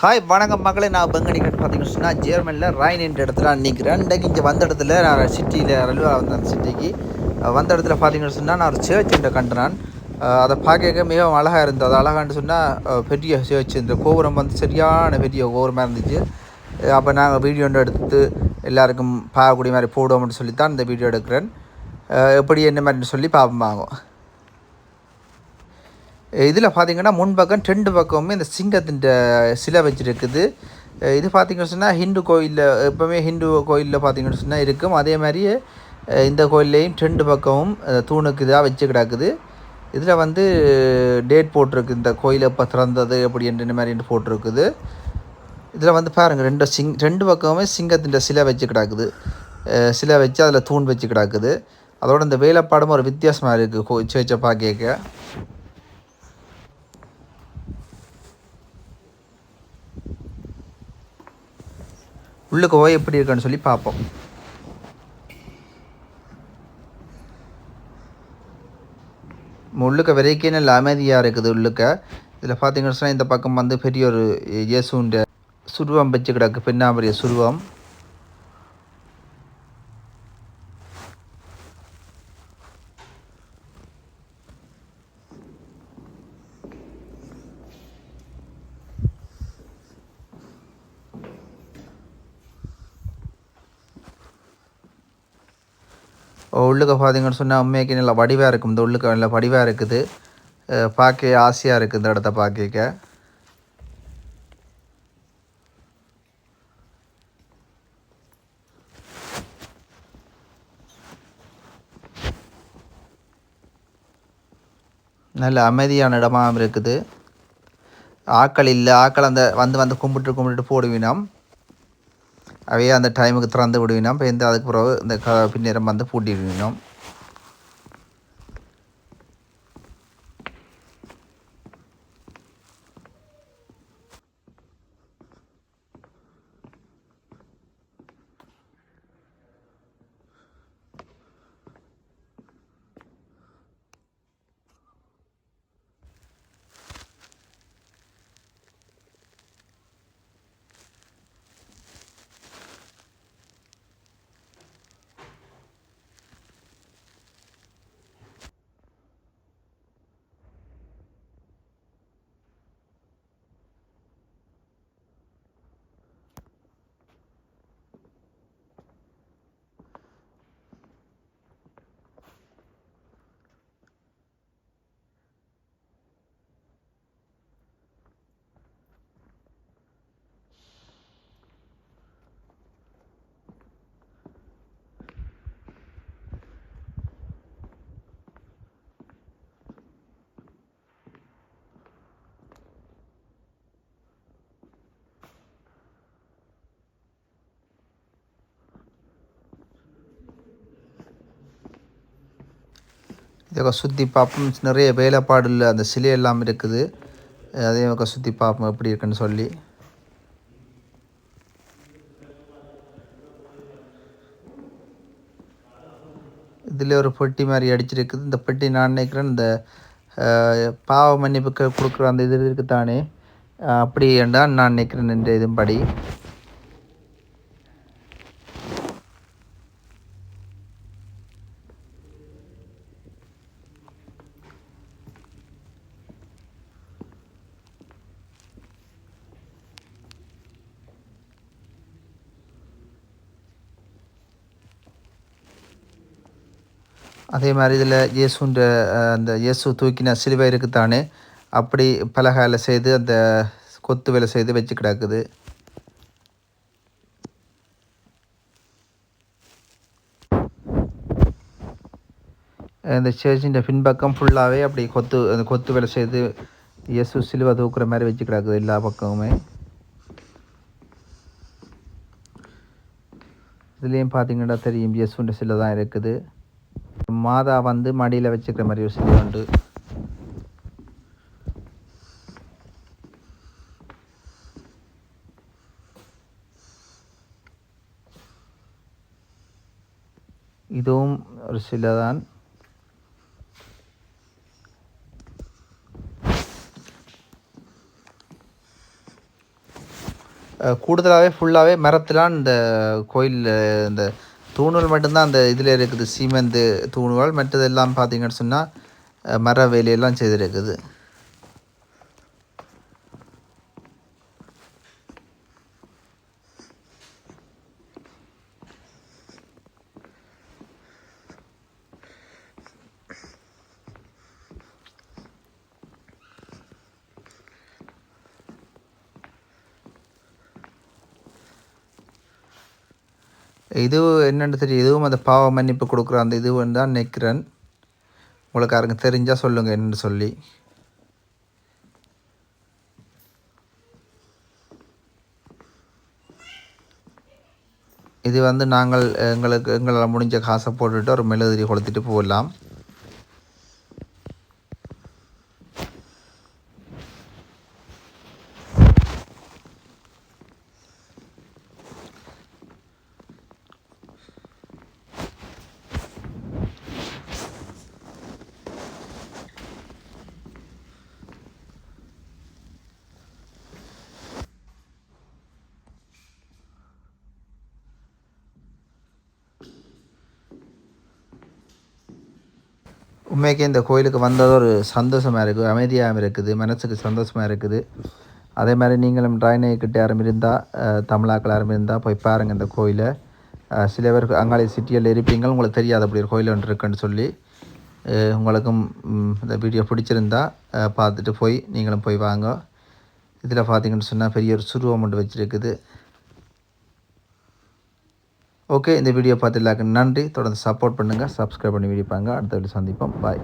Hi வணக்கம் மக்களே. நான் பங்கு கட்டு பார்த்தீங்கன்னு சொன்னால் ஜெர்மனியில் ரைன் என்ற இடத்துல நிற்கிறேன் இன்றைக்கு இங்கே வந்த இடத்துல நான் சிட்டியில் ரயில்வே வந்தேன் சிட்டிக்கு வந்த இடத்துல பார்த்தீங்கன்னு சொன்னால் நான் ஒரு சேர்ச் என்ற கண்டுனான். அதை பார்க்க மிகவும் அழகாக இருந்தது. அது அழகான்னு சொன்னால் பெரிய சேர்ச் இந்த கோபுரம் வந்து சரியான பெரிய கோபுரமாக இருந்துச்சு. அப்போ நாங்கள் வீடியோ எடுத்து எல்லாருக்கும் பார்க்கக்கூடிய மாதிரி போடுவோம்னு சொல்லி தான் இந்த வீடியோ எடுக்கிறேன். எப்படி என்ன மாதிரின்னு சொல்லி பார்ப்போம் வாங்கும் இதில் பார்த்தீங்கன்னா முன்பக்கம் ரெண்டு பக்கமுமே இந்த சிங்கத்தின் சிலை வச்சுருக்குது. இது பார்த்தீங்கன்னு சொன்னால் ஹிந்து கோயிலில் எப்போவுமே ஹிந்து கோயிலில் பார்த்தீங்கன்னு சொன்னால் இருக்கும். அதே மாதிரியே இந்த கோயில்லையும் ரெண்டு பக்கமும் தூணுக்கு இதாக வச்சு கிடக்குது. இதில் வந்து டேட் போட்டிருக்கு. இந்த கோயில் எப்போ திறந்தது எப்படி என்ன மாதிரி போட்டிருக்குது. இதில் வந்து பாருங்கள் ரெண்டு சிங் ரெண்டு பக்கமுமே சிங்கத்தின் சிலை வச்சு கிடக்குது. சிலை வச்சு அதில் தூண் வச்சு கிடக்குது. அதோட இந்த வேலைப்பாடும் ஒரு வித்தியாசமாக இருக்குது கோ சேர்ச்சை பார்க்க உள்ளுக்கு ஓய் எப்படி இருக்குன்னு சொல்லி பார்ப்போம். உள்ளுக்க வரைக்கும் நல்ல அமைதியாக இருக்குது உள்ளுக்க. இதில் பார்த்தீங்கன்னு சொன்னால் இந்த பக்கம் வந்து பெரிய ஒரு இயேசுன்ற சுருவம் வச்சு கிடக்கு பெண்ணாமரிய சுருவம். உள்ளுக்க பார்த்தீங்கன்னு சொன்னால் உண்மைக்கு நல்லா வடிவாக இருக்கும். இந்த உள்ளுக்க நல்ல வடிவாக இருக்குது. பார்க்க ஆசையாக இருக்குது இந்த இடத்த பார்க்க நல்ல அமைதியான இடமாகவும் இருக்குது. ஆக்கள் இல்லை. ஆக்கள் அந்த வந்து வந்து கும்பிட்டு கும்பிட்டு போடுவினோம். அவையே அந்த டைமுக்கு திறந்து விடுவினோம். இப்போ இந்த அதுக்கு பிறகு இந்த க பின்னேரம் வந்து பூட்டி விடுவினோம் இதை சுற்றி பார்ப்போம். நிறைய வேலைப்பாடுல அந்த சிலை எல்லாம் இருக்குது. அதையும் ஒரு சுற்றி பார்ப்போம் எப்படி இருக்குன்னு சொல்லி. இதில் ஒரு பெட்டி மாதிரி அடிச்சிருக்குது. இந்த பெட்டி நான் நினைக்கிறேன் இந்த பாவ மன்னிப்புக்கு கொடுக்குற அந்த இது இருக்குதானே. அஹ், அப்படி என்றால் நான் நினைக்கிறேன். என்ற இதுபடி அதே மாதிரி இதில் இயேசுன்ற அந்த இயேசு தூக்கின சிலுவை இருக்குத்தானே? அப்படி பலகால செய்து அந்த கொத்து வேலை செய்து வச்சு கிடக்குது. இந்த சேர்ச்சின் பின்பக்கம் ஃபுல்லாகவே அப்படி கொத்து அந்த கொத்து வேலை செய்து இயேசு சிலுவை தூக்குற மாதிரி வச்சு கிடக்குது எல்லா பக்கமுமே. இதுலேயும் பார்த்தீங்கன்னா தெரியும் இயேசுன்ற சிலை தான் இருக்குது. மாதா வந்து மடியில் வச்சுக்கிற மாதிரி ஒரு சிலை உண்டு. இதுவும் ஒரு சிலை தான். கூடுதலாகவே ஃபுல்லாகவே மரத்திலான் இந்த கோயில் இந்த தூணுகள் மட்டும்தான் அந்த இதில் இருக்குது. சீமெந்து தூணுகள் மற்றதெல்லாம் பார்த்தீங்கன்னு சொன்னால் மர வேலையெல்லாம் செய்திருக்குது. இது என்னென்னு தெரியும் இதுவும் அந்த பாவ மன்னிப்பு கொடுக்குற அந்த இது தான் நிற்கிறேன் உங்களுக்கு யாருங்க தெரிஞ்சால் சொல்லுங்கள் என்னென்னு சொல்லி. இது வந்து நாங்கள் எங்களுக்கு எங்களால் முடிஞ்ச காசை போட்டுட்டு ஒரு மெழுதிரி கொளுத்திட்டு போகலாம். உண்மைக்கே இந்த கோயிலுக்கு வந்தது ஒரு சந்தோஷமாக இருக்குது அமைதியாக இருக்குது மனசுக்கு சந்தோஷமாக இருக்குது. அதே மாதிரி நீங்களும் ட்ராயினை கிட்ட யாரும் இருந்தால் தமிழாக்கள் யாரும் இருந்தால் போய் பாருங்கள் இந்த கோயிலை. சில பேர் அங்காளி சிட்டியில் இருப்பீங்க உங்களுக்கு தெரியாது அப்படி ஒரு கோயில் ஒன்று இருக்குன்னு சொல்லி உங்களுக்கும் இந்த வீடியோ பிடிச்சிருந்தா பார்த்துட்டு போய் நீங்களும் போய் வாங்க. இதில் பார்த்தீங்கன்னு சொன்னால் பெரிய ஒரு சுருவம் ஒன்று வச்சுருக்குது. ஓகே இந்த வீடியோ பார்த்து நன்றி. தொடர்ந்து சப்போர்ட் பண்ணுங்கள் சப்ஸ்கிரைப் பண்ணி வீடியோ பாருங்கள் அடுத்த வீடியோ சந்திப்போம். பாய்